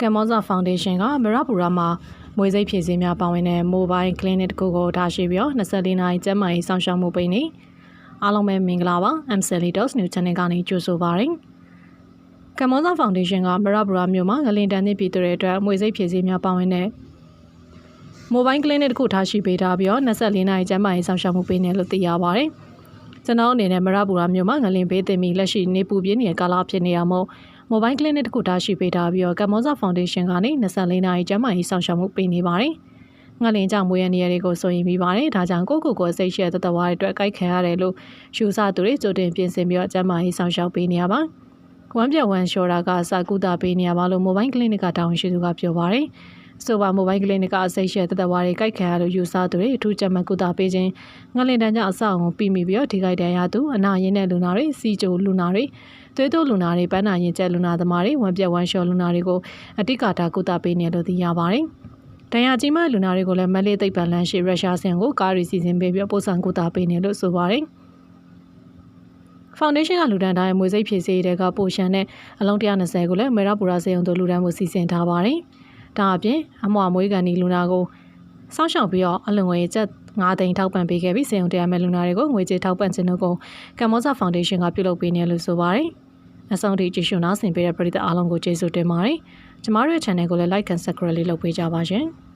ကမ်မောဇာဖောင်ဒေးရှင်းကမရပူရာမှာမွေစိတ်ဖြည့်ဆည်းများပါဝင်တဲ့ mobile clinic တစ်ခုကိုထားရှိပြီးတော့24နာရီကျန်းမာရေးစောင့်ရှောက်မှုပေးနေအားလုံးပဲမင်္ဂလာပါ M Celitos New Channel ကနေကြိုဆိုပါရစေကမ်မောဇာဖောင်ဒေးရှင်းကမရပူရာမြို့မှာငလင်တန်းသစ်ပြည်သူတွေအတွက်မွေစိတ်ဖြည့်ဆည်းများပါဝင်တဲ့ mobile clinic တစ်ခုထားရှိပေးထားပြီးတော့24နာရီကျန်းမာရေးစောင့်ရှောက်မှုပေးနေလို့သိရပါတယ်ကျွန်တော်အနေနဲ့မရပူရာမြို့မှာငလင်ဘေးတင်ပြီးလက်ရှိနေပူပြင်းနေတဲ့ကာလဖြစ်နေရမို့ mobile clinic တစ်ခုထားရှိပေးထားပြီးတော့ကမ္ဘောဇာဖောင်ဒေးရှင်းကနေ24နာရီကျန်းမာရေးဆောင်ရှောက်မှုပေးနေပါတယ်။ငလင်ကြောင့်မွေးရနေရတွေကိုဆိုရင်ပြီးပါတယ်။ဒါကြောင့်ကိုယ့်ကိုယ်ကိုယ်စိတ်ရှက်သက်သက်ဝါးတွေအတွက်ကြိုက်ခံရတယ်လို့ယူဆသူတွေကြိုတင်ပြင်ဆင်ပြီးတော့ကျန်းမာရေးဆောင်ရှောက်ပေးနေရပါ။ဝမ်ပြဝမ်ရှော်ရာကစာကူတာပေးနေရပါလို့ mobile clinic ကတာဝန်ရှိသူကပြောပါတယ်။ ဆိုပါ mobile clinic ကအစိတ်ရှက်သက်သက်ဝါးတွေကြိုက်ခံရလို့ယူဆသူတွေအထူးကြက်မှတ်ကူတာပေးခြင်းငလင်တန်းကြောင့်အဆောက်အုံပြီးမိပြီးတော့ဒီကြိုက်တန်ရသူအနာရင်းတဲ့လူနာတွေစီဂျိုလူနာတွေသွေးတိုးလူနာတွေပန်းနာရင်ကျက်လူနာသမားတွေဝန်ပြက်ဝမ်းလျှော်လူနာတွေကိုအတိကတာကုသပေးနေလို့သိရပါတယ်။တန်ရာကြီးမလူနာတွေကိုလည်းမလေးသိပ်ပန်လန်းရှိရုရှားဆင်ကိုကားရီစီစဉ်ပေးပြီးပို့ဆောင်ကုသပေးနေလို့ဆိုပါတယ်။ဖောင်ဒေးရှင်းကလူဒန်းတိုင်းမွေစိတ်ဖြည့်စေးတဲ့ကပိုရှန်နဲ့အလုံး120ကိုလည်းမေရာပူရာစေုံတို့လူဒန်းမှုစီစဉ်ထားပါတယ်။ ဒါအပြင်အမွာမွေးကန်ဒီလူနာကိုစောင့်ရှောက်ပြီးတော့အလုံငွေကျပ်9သိန်းထောက်ပံ့ပေးခဲ့ပြီးစေုံတရားမဲ့လူနာတွေကိုငွေကြေးထောက်ပံ့ခြင်းတို့ကိုကမ္ဘောဇာဖောင်ဒေးရှင်းကပြုလုပ်ပေးနေလို့ဆိုပါတယ်။အဆုံးထိကြည့်ရှုနားဆင်ပေးတဲ့ပရိသတ်အားလုံးကိုကျေးဇူးတင်ပါတယ်။ကျမတို့ရဲ့ channel ကိုလည်း like and subscribe လေးလုပ်ပေးကြပါရှင်။